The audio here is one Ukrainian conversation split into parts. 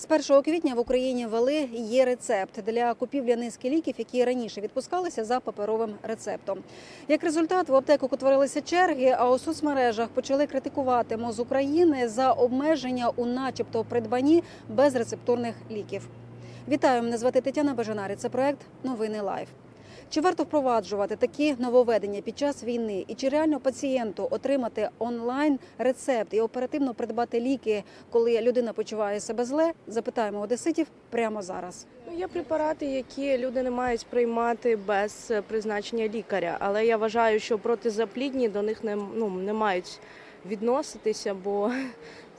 З 1 квітня в Україні ввели є рецепт для купівлі низки ліків, які раніше відпускалися за паперовим рецептом. Як результат, в аптеках утворилися черги, а у соцмережах почали критикувати МОЗ України за обмеження у, начебто, придбанні безрецептурних ліків. Вітаю, мене звати Тетяна Бажанари. Це проект Новини Лайф. Чи варто впроваджувати такі нововведення під час війни? І чи реально пацієнту отримати онлайн рецепт і оперативно придбати ліки, коли людина почуває себе зле? Запитаємо одеситів прямо зараз. Ну, Є препарати, які люди не мають приймати без е, призначення лікаря, але я вважаю, що протизаплідні до них не, ну, не мають відноситися, бо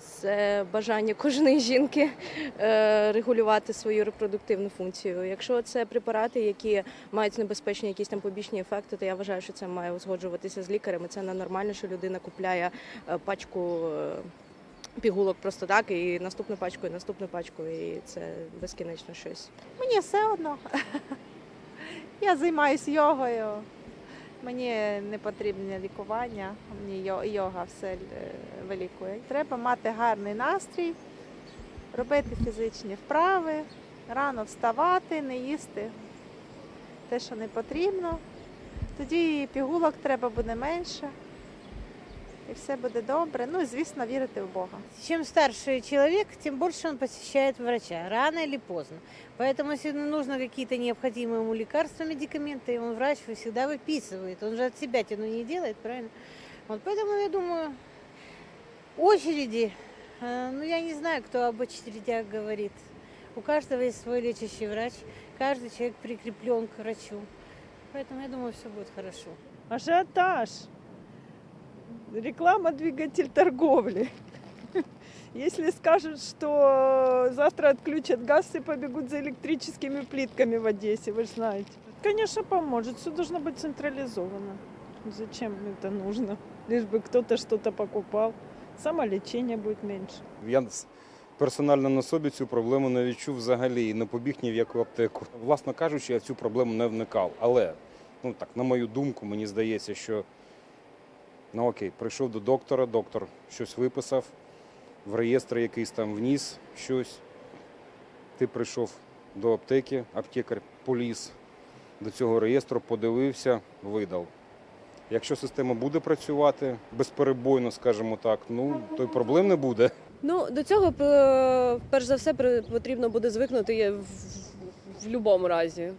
це бажання кожної жінки е, регулювати свою репродуктивну функцію. Якщо це препарати, які мають небезпечні якісь там побічні ефекти, то я вважаю, що це має узгоджуватися з лікарем. І Це ненормально, що людина купляє е, пачку. е, Пігулок просто так, і наступну пачку, і наступну пачку, і це безкінечно щось. Мені все одно. Я займаюся йогою. Мені не потрібне лікування, мені йо- йога все е, вилікує. Треба мати гарний настрій, робити фізичні вправи, рано вставати, не їсти те, що не потрібно. Тоді і пігулок треба буде менше, і все буде добре. Ну і звісно, вірити в Бога. Чем старше человек, тем больше он посещает врача, рано или поздно. Поэтому, если нужно какие-то необходимые ему лекарства, медикаменты, он врач всегда выписывает. Он же от себя тяну не делает, правильно? Вот поэтому я думаю, очереди, э, ну я не знаю, кто об очередях говорит. У каждого есть свой лечащий врач, каждый человек прикреплен к врачу. Поэтому я думаю, все будет хорошо. Ажиотаж. Реклама – двигатель торговли. Если скажут, что завтра отключат газ и побегут за электрическими плитками в Одессе, вы же знаете. Конечно, поможет. Все должно быть централизовано. Зачем это нужно? Лишь бы кто-то что-то покупал. Самолечение будет меньше. Я персонально на собі цю проблему не відчув взагалі і не побіг ні в яку аптеку. Власно кажучи, я в цю проблему не вникав. Але, ну так, на мою думку, мені здається, що ну окей, прийшов до доктора, доктор щось виписав, в реєстр якийсь там вніс щось. Ти прийшов до аптеки, аптекар поліз до цього реєстру, подивився, видав. Якщо система буде працювати безперебойно, скажімо так, ну то й проблем не буде. Ну, до цього перш за все потрібно буде звикнути в, в будь-якому разі.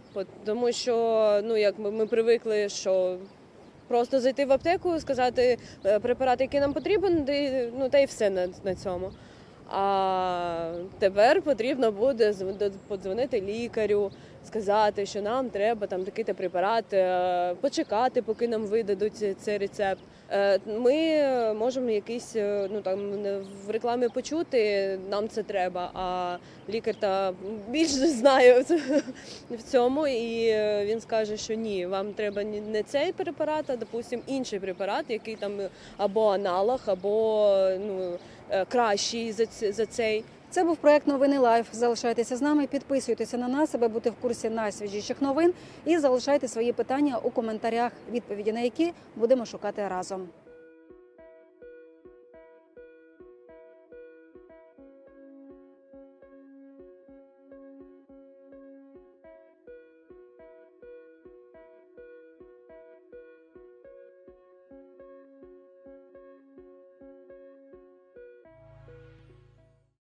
Тому що ну, як ми, ми привикли, що просто зайти в аптеку, сказати е, препарат, який нам потрібен, ну, та й все на, на цьому. А тепер потрібно буде подзвонити лікарю, сказати, що нам треба там такий-то препарат, е, почекати, поки нам видадуть цей рецепт. Е, Ми можемо якийсь е, ну там в рекламі почути, нам це треба. А лікар та більше знає в цьому, і він скаже, що ні, вам треба не цей препарат, а допустим інший препарат, який там або аналог, або ну кращий за цей. Це був проект Новини Лайф. Залишайтеся з нами, підписуйтеся на нас, аби бути в курсі найсвіжіших новин і залишайте свої питання у коментарях, відповіді на які будемо шукати разом.